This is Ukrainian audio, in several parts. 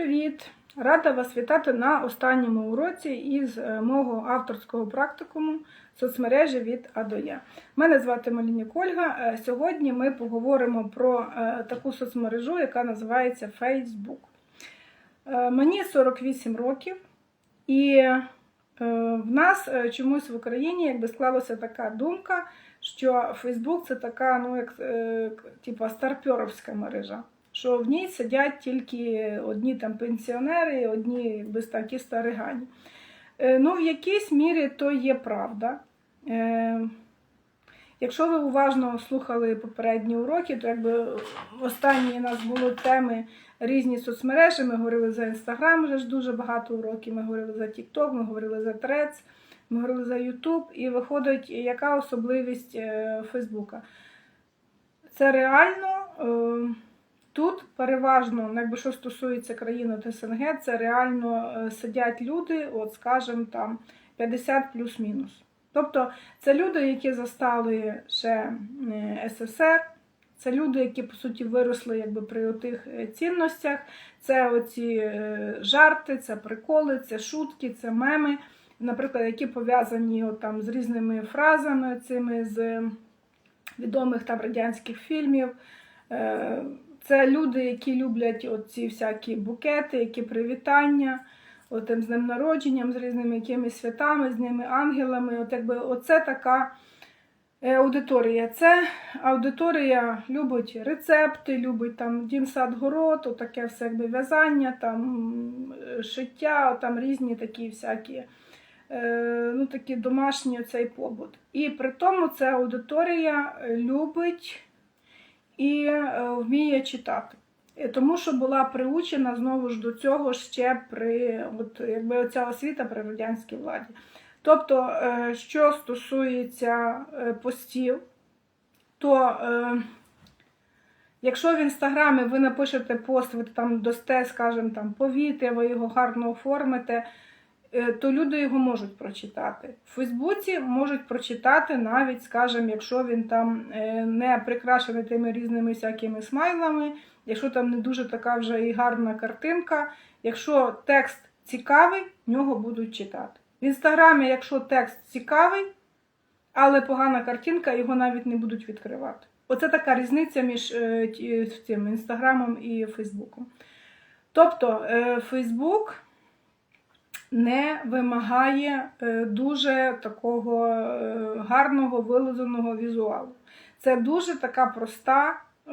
привіт! Рада вас вітати на останньому уроці із е, мого авторського практикуму соцмережі від А до Я. Мене звати Малінік Ольга. Е, Сьогодні ми поговоримо про е, таку соцмережу, яка називається Facebook. Мені 48 років, і в нас чомусь в Україні якби склалася така думка, що Facebook це така, ну як типа старпьоровська мережа. Що в ній сидять тільки одні там пенсіонери, одні якби такі старигані. Е, Ну, в якійсь мірі то є правда. Е, Якщо ви уважно слухали попередні уроки, то якби останні у нас були теми різні соцмережі. Ми говорили за Інстаграм, вже ж дуже багато уроків. Ми говорили за TikTok, ми говорили за Threads, ми говорили за YouTube. І виходить, яка особливість е, Фейсбука? Це реально. Е, Тут переважно, ну, якби що стосується країн от СНГ, це реально е, сидять люди, от скажімо, там 50 плюс-мінус. Тобто це люди, які застали ще е, СССР, це люди, які по суті виросли якби при тих цінностях. Це оці е, жарти, це приколи, це шутки, це меми, наприклад, які пов'язані от, там, з різними фразами, цими з відомих там радянських фільмів. Це люди, які люблять ці всякі букети, які привітання, от, там, з днем народженням, з різними якимись святами, з ними ангелами. От, якби, оце така е, аудиторія. Це аудиторія любить рецепти, любить там дім сад город, таке все якби в'язання, там шиття, там різні такі всякі. е, Ну, такі домашні цей побут. І при тому ця аудиторія е, любить і е, вміє читати. Тому що була приучена знову ж до цього ще при от, якби оця освіта при радянській владі. Тобто, е, що стосується е, постів, то якщо в інстаграмі ви напишете пост, ви там дасте, скажімо, там повітря, ви його гарно оформите, то люди його можуть прочитати. В Фейсбуці можуть прочитати навіть, скажімо, якщо він там е, не прикрашений тими різними всякими смайлами, якщо там не дуже така вже і гарна картинка, якщо текст цікавий, нього будуть читати. В інстаграмі, якщо текст цікавий, але погана картинка, його навіть не будуть відкривати. Оце така різниця між е, цим інстаграмом і Фейсбуком. Тобто е, Фейсбук не вимагає е, дуже такого е, гарного вилазеного візуалу. Це дуже така проста е,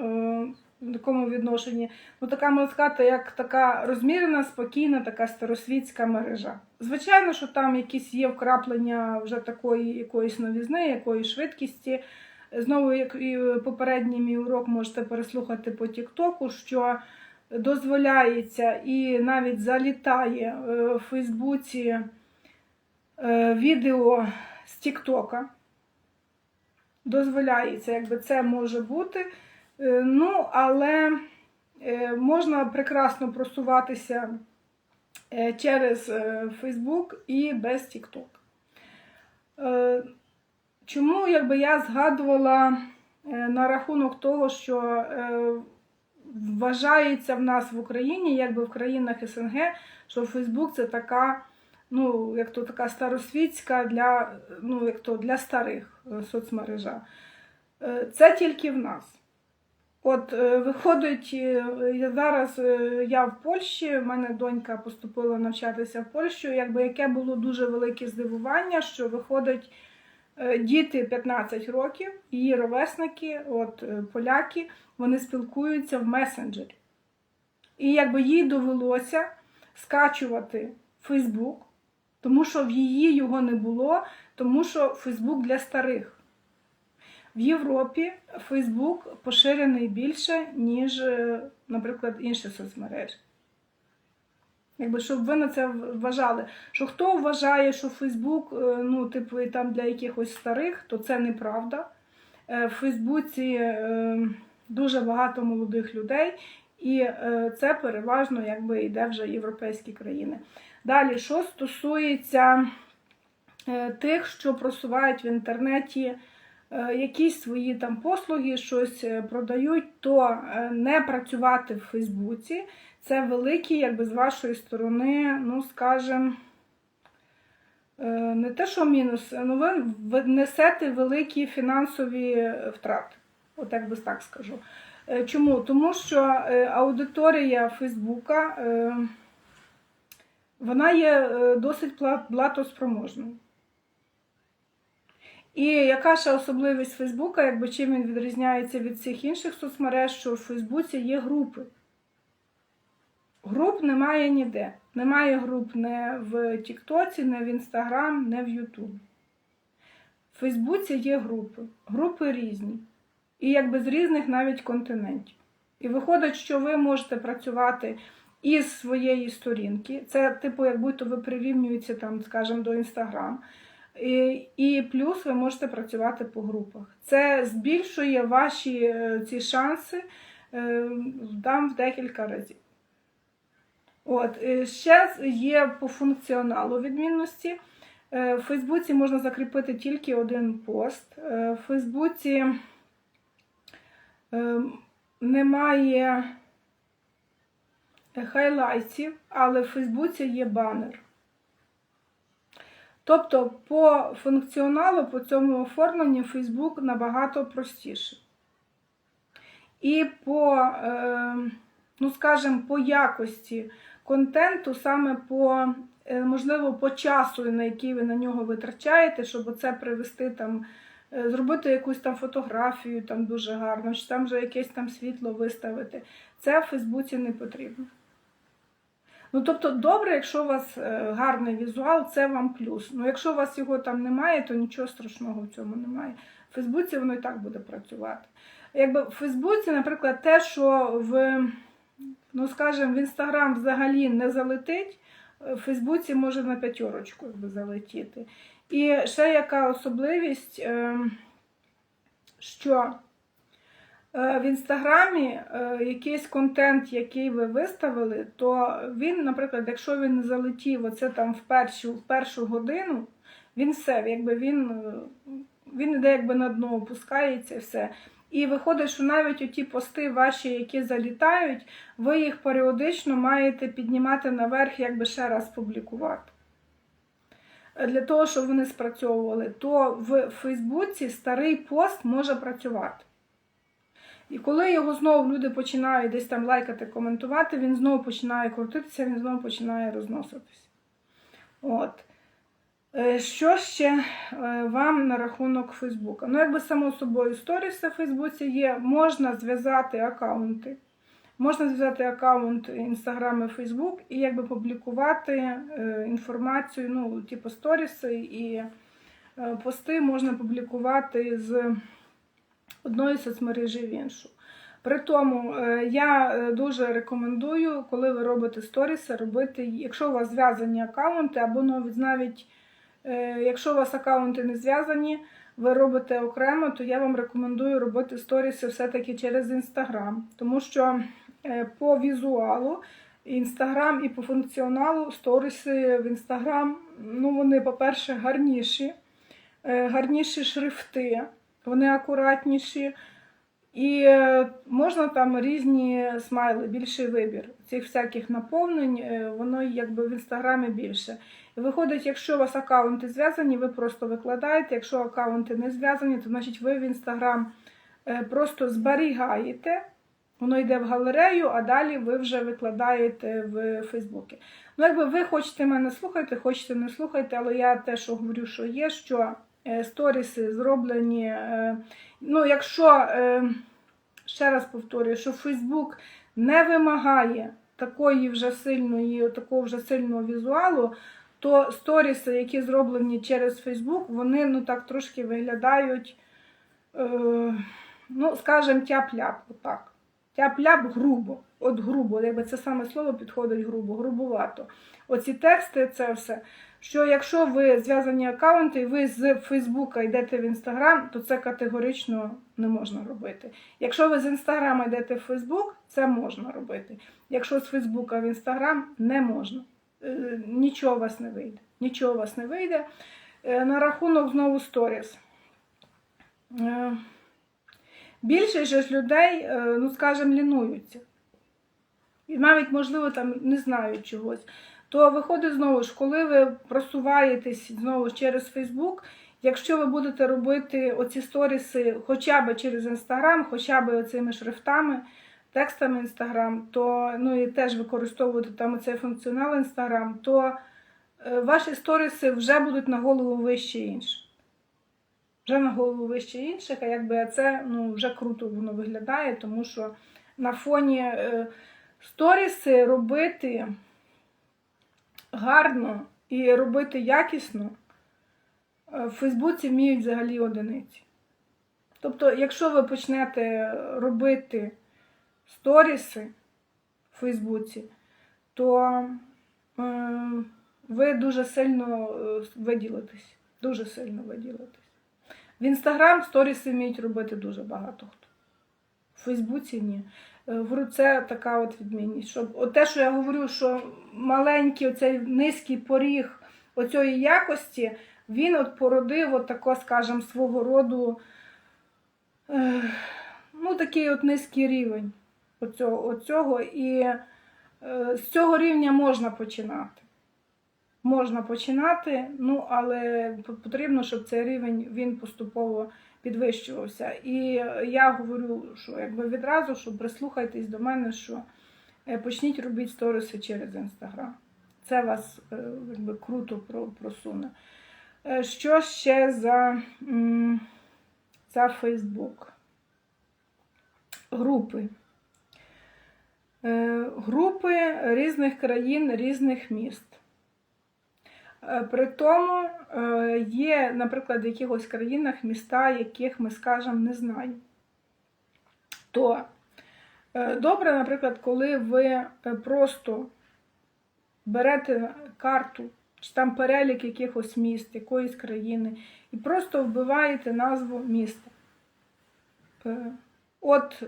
в такому відношенні, ну така можна сказати, як така розмірена, спокійна, така старосвітська мережа. Звичайно, що там якісь є вкраплення вже такої якоїсь новізни, якоїсь швидкісті. Знову, як і попередній мій урок можете переслухати по Тіктоку, що дозволяється і навіть залітає е, в Фейсбуці е, відео з Тіктока. Дозволяється, якби це може бути. Е, Ну, але можна прекрасно просуватися через Facebook і без. Е, Чому якби я згадувала на рахунок того, що вважається в нас в Україні, якби в країнах СНГ, що Фейсбук це така, ну, як то така старосвітська для, ну, як то для старих е, соцмережа. Е, Це тільки в нас. От е, виходить, зараз я в Польщі, в мене донька поступила навчатися в Польщу, якби яке було дуже велике здивування, що виходить діти 15 років, її ровесники, от е, поляки, вони спілкуються в месенджері. І якби їй довелося скачувати Фейсбук, тому що в її його не було, тому що Фейсбук для старих. В Європі Фейсбук поширений більше, ніж, е, наприклад, інші соцмережі. Якби, щоб ви на це вважали. Що хто вважає, що Фейсбук, ну, типу, там для якихось старих, то це неправда. Е, В Фейсбуці е, дуже багато молодих людей, і е, це переважно якби йде вже європейські країни. Далі, що стосується тих, що просувають в інтернеті якісь свої там послуги, щось продають, то не працювати в Фейсбуці. Це великий, якби з вашої сторони, ну, скажімо, е, не те, що мінус, ну ви несете великі фінансові втрати. От як би так скажу. Е, Чому? Тому що е, аудиторія Фейсбука е, вона є е, досить пла- платоспроможною. І яка ще особливість Фейсбука, якби чим він відрізняється від всіх інших соцмереж, що в Фейсбуці є групи. Груп немає ніде. Немає груп не в Тіктоці, не в Інстаграм, не в Ютубі. В Фейсбуці є групи. Групи різні. І якби з різних навіть континентів. І виходить, що ви можете працювати із своєї сторінки. Це, типу, як будто ви прирівнюєтеся там, скажімо, до Інстаграм. І, і плюс ви можете працювати по групах. Це збільшує ваші е, ці шанси е, дам в декілька разів. От, е, ще є по функціоналу відмінності. Е, В Фейсбуці можна закріпити тільки один пост. Е, В Фейсбуці немає хайлайтів, але в Фейсбуці є банер. Тобто по функціоналу, по цьому оформленню Facebook набагато простіше. І по, ну скажімо, по якості контенту, саме по, е, можливо, по часу, на який ви на нього витрачаєте, щоб оце привести там, е, зробити якусь там фотографію там дуже гарно, чи там вже якесь там світло виставити. Це в Фейсбуці не потрібно. Ну, тобто, добре, якщо у вас е, гарний візуал, це вам плюс. Ну, якщо у вас його там немає, то нічого страшного в цьому немає. В Фейсбуці воно і так буде працювати. Якби в Фейсбуці, наприклад, те, що в, ну, скажімо, в Інстаграм взагалі не залетить, е, в Фейсбуці може на п'ятерочку залетіти. І ще яка особливість, е, що Е, в інстаграмі якийсь контент, який ви виставили, то він, наприклад, якщо він не залетів оце там в першу, в першу годину, він все, якби він, він іде якби на дно опускається все. І виходить, що навіть оті пости ваші, які залітають, ви їх періодично маєте піднімати наверх, якби ще раз публікувати. Для того, щоб вони спрацьовували, то в Фейсбуці старий пост може працювати. І коли його знову люди починають десь там лайкати, коментувати, він знову починає крутитися, він знову починає розноситися. От. Е, Що ще е, вам на рахунок Фейсбука? Ну, якби само собою сторіси в Фейсбуці є, можна зв'язати аккаунти. Можна зв'язати аккаунт Інстаграм і Фейсбук і якби публікувати е, інформацію, ну, типу сторіси і пости можна публікувати з одної соцмережі в іншу. При тому я дуже рекомендую, коли ви робите сторіси, робити, якщо у вас зв'язані аккаунти, або навіть якщо у вас аккаунти не зв'язані, ви робите окремо, то я вам рекомендую робити сторіси все-таки через Інстаграм. Тому що е, по візуалу Інстаграм і по функціоналу сторіси в Інстаграм, ну вони, по-перше, гарніші, е, гарніші шрифти вони акуратніші. І е, можна там різні смайли, більший вибір цих всяких наповнень, е, воно якби в інстаграмі більше. Виходить, якщо у вас аккаунти зв'язані, ви просто викладаєте. Якщо аккаунти не зв'язані, то значить ви в інстаграм е, просто зберігаєте, воно йде в галерею, а далі ви вже викладаєте в Фейсбуці. Ну, якби ви хочете мене слухати, хочете не слухайте, але я те, що говорю, що є, що е, сторіси зроблені. е, Ну, якщо, ще раз повторюю, що Фейсбук не вимагає такої вже сильної, такого вже сильного візуалу, то сторіси, які зроблені через Фейсбук, вони ну так трошки виглядають, е, ну, скажімо, тяп-ляп, отак. Тяп-ляп грубо, от грубо, якби це саме слово підходить грубо, грубувато. Оці тексти, це все. Що якщо ви зв'язані аккаунти і ви з Фейсбука йдете в Інстаграм, то це категорично не можна робити. Якщо ви з Інстаграма йдете в Фейсбук, це можна робити. Якщо з Фейсбука в Інстаграм, не можна. Е, Нічого у вас не вийде. Нічого у вас не вийде. Е, На рахунок знову сторіс. Е, Більшість же ж людей, ну скажімо, лінуються. і навіть, можливо, там не знають чогось, то виходить знову ж, коли ви просуваєтесь знову ж через Фейсбук, якщо ви будете робити оці сторіси хоча б через Інстаграм, хоча б оцими шрифтами, текстами Інстаграм, то ну і теж використовувати там цей функціонал Інстаграм, то е, ваші сторіси вже будуть на голову вище інших. Вже на голову вище інших, а якби це ну, вже круто воно виглядає, тому що на фоні е, сторіси робити гарно і робити якісно е, в Фейсбуці вміють взагалі одиниці. Тобто, якщо ви почнете робити сторіси в Фейсбуці, то е, ви дуже сильно е, виділитесь. Дуже сильно виділитесь. В Інстаграм сторіси вміють робити дуже багато хто. В Фейсбуці ні. Е, Говорю, це така от відмінність. Щоб от те, що я говорю, що маленький оцей низький поріг оцієї якості, він от породив от тако, скажімо, свого роду е, ну, такий от низький рівень оцього, оцього. І е, з цього рівня можна починати. Можна починати, ну але потрібно, щоб цей рівень він поступово підвищувався. І я говорю, що якби відразу, що прислухайтесь до мене, що е, почніть робити сториси через інстаграм. Це вас е, якби круто просуне. Е, Що ще за, за Фейсбук? Групи. Е, Групи різних країн, різних міст. Е, При тому е, є, наприклад, в якихось країнах міста, яких ми скажемо не знаємо. То добре, наприклад, коли ви просто берете карту чи там перелік якихось міст, якоїсь країни, і просто вбиваєте назву міста. От,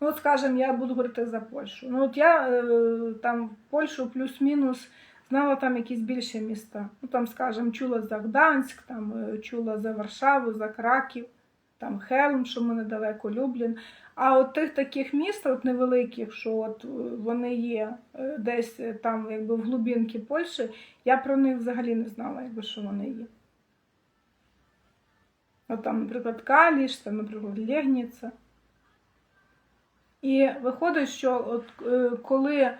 ну, от скажімо, я буду говорити за Польщу. Ну, от я е, там Польщу плюс-мінус знала там якісь більші міста. Ну, там, скажімо, чула за Гданськ, там е, чула за Варшаву, за Краків, там Хелм, що ми недалеко Люблін. А от тих таких міст, от невеликих, що от е, вони є десь там, якби в глубинці Польщі, я про них взагалі не знала, якби що вони є. От там, наприклад, Каліш, там, наприклад, Лєгніця. І виходить, що от е, коли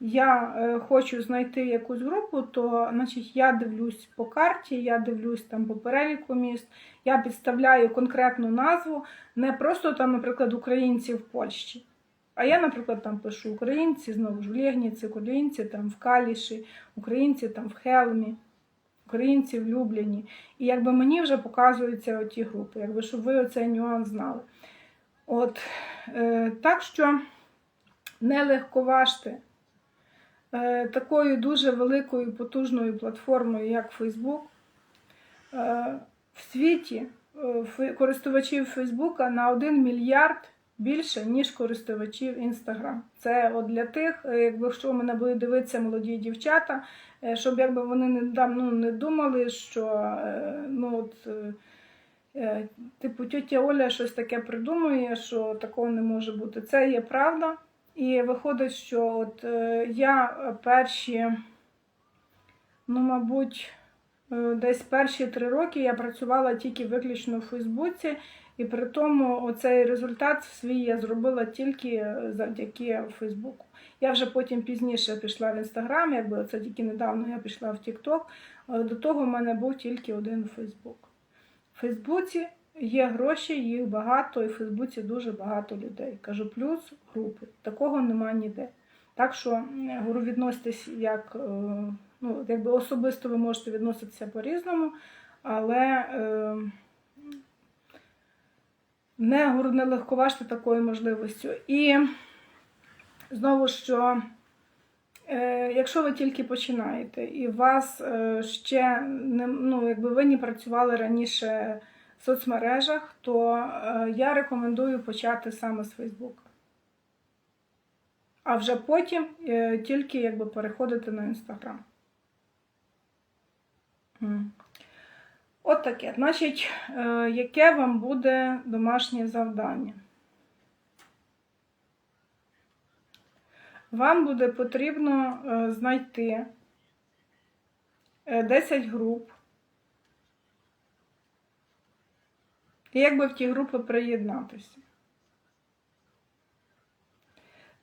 я е, хочу знайти якусь групу, то значить, я дивлюсь по карті, я дивлюсь там по переліку міст, я підставляю конкретну назву, не просто там, наприклад, українці в Польщі. А я, наприклад, там пишу українці знову ж в Лєгніці, українці там в Каліші, українці там в Хелмі, українці в Любліні. І якби мені вже показуються оті групи, якби щоб ви оцей нюанс знали. От, е, так що не легковажте е, такою дуже великою потужною платформою, як Facebook. Е, в світі е, користувачів Фейсбука на 1 мільярд більше, ніж користувачів Instagram. Це от для тих, е, якби що мене будуть дивитися молоді дівчата, е, щоб якби вони не, ну, не думали, що е, ну, от, е, типу тетя Оля щось таке придумує, що такого не може бути. Це є правда. І виходить, що от е, я е, перші, ну, мабуть, е, десь перші три роки я працювала тільки виключно в Фейсбуці, і при тому оцей результат свій я зробила тільки е, завдяки Фейсбуку. Я вже потім пізніше пішла в Інстаграм, якби це тільки недавно я пішла в Тікток. До того в мене був тільки один Фейсбук. В Фейсбуці є гроші, їх багато, і в Фейсбуці дуже багато людей. Кажу, плюс групи. Такого нема ніде. Так що говорю, відноситесь як, е, ну, якби особисто ви можете відноситися по-різному, але е, не, говорю, не легковажте такою можливістю. І знову що. Е, Якщо ви тільки починаєте і вас е, ще не ну, якби ви не працювали раніше в соцмережах, то е, я рекомендую почати саме з Фейсбука. А вже потім тільки якби переходити на Інстаграм. От таке. Значить, яке вам буде домашнє завдання? Вам буде потрібно е, знайти е, 10 груп. І якби в ті групи приєднатися.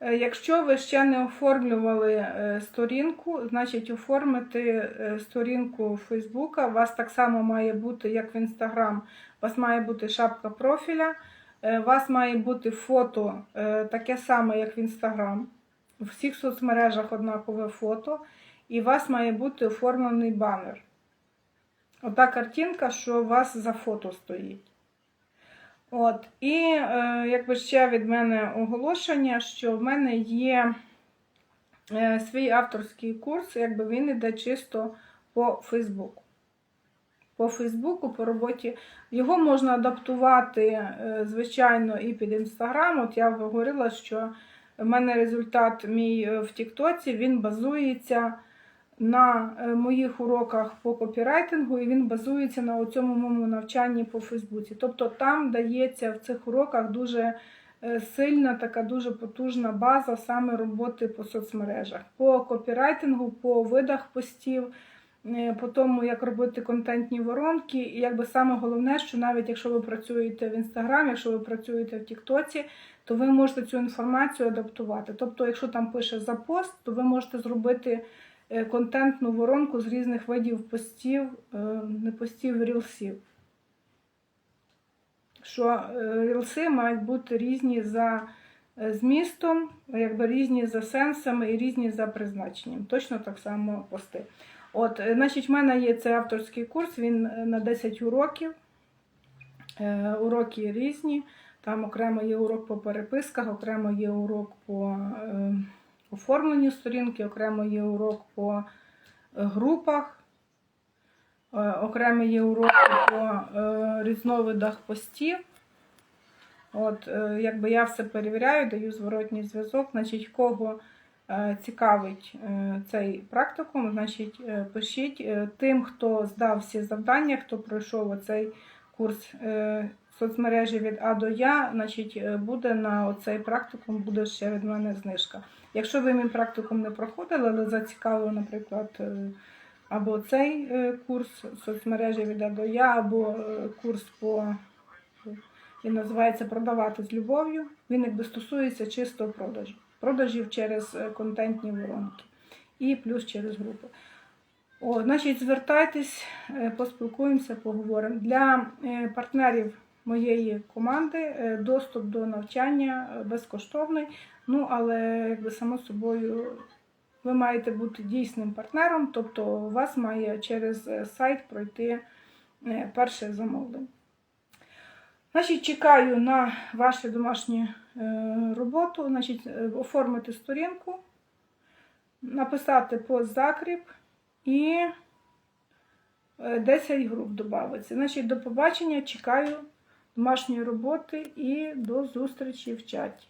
Е, Якщо ви ще не оформлювали е, сторінку, значить оформити е, сторінку Фейсбука. У вас так само має бути, як в Інстаграм, у вас має бути шапка профіля, е, у вас має бути фото е, таке саме, як в Інстаграм. У всіх соцмережах однакове фото, і у вас має бути оформлений банер. Ота картинка, що у вас за фото стоїть. От, і е, якби ще від мене оголошення, що в мене є е, свій авторський курс, якби він іде чисто по Фейсбуку. По Фейсбуку, по роботі. Його можна адаптувати, е, звичайно, і під Інстаграм. От я говорила, що в мене результат мій е, в Тіктоці, він базується на е, моїх уроках по копірайтингу, і він базується на цьому моєму навчанні по Фейсбуці. Тобто там дається в цих уроках дуже е, сильна, така дуже потужна база саме роботи по соцмережах, по копірайтингу, по видах постів. По тому, як робити контентні воронки, і якби саме головне, що навіть якщо ви працюєте в Інстаграмі, якщо ви працюєте в Тіктоці, то ви можете цю інформацію адаптувати. Тобто, якщо там пише за пост, то ви можете зробити е, контентну воронку з різних видів постів, е, не постів, рілсів. Що е, рілси мають бути різні за змістом, якби різні за сенсами і різні за призначенням. Точно так само пости. От, значить, в мене є цей авторський курс, він на 10 уроків. Уроки різні. Там окремо є урок по переписках, окремо є урок по е, оформленню сторінки, окремо є урок по е, групах, е, окремо є урок по е, різновидах постів. От, е, якби я все перевіряю, даю зворотній зв'язок. Значить, кого е, цікавить е, цей практикум, значить, е, пишіть Е, тим, хто здав всі завдання, хто пройшов оцей курс е, соцмережі від А до Я, значить, е, буде на оцей практикум, буде ще від мене знижка. Якщо ви мій практикум не проходили, але зацікавили, наприклад, е, або цей е, курс соцмережі від А до Я, або курс по він називається Продавати з любов'ю. Він якби стосується чисто продажу. Продажів через контентні воронки і плюс через групи. О, значить, звертайтесь, поспілкуємося, поговоримо. Для партнерів моєї команди е, доступ до навчання е, безкоштовний. Ну, але якби само собою ви маєте бути дійсним партнером, тобто у вас має через е, сайт пройти перше замовлення. Значить, чекаю на вашу домашню роботу, значить, оформити сторінку, написати пост закріп і е, 10 груп додається. Значить, до побачення, чекаю домашньої роботи і до зустрічі в чаті.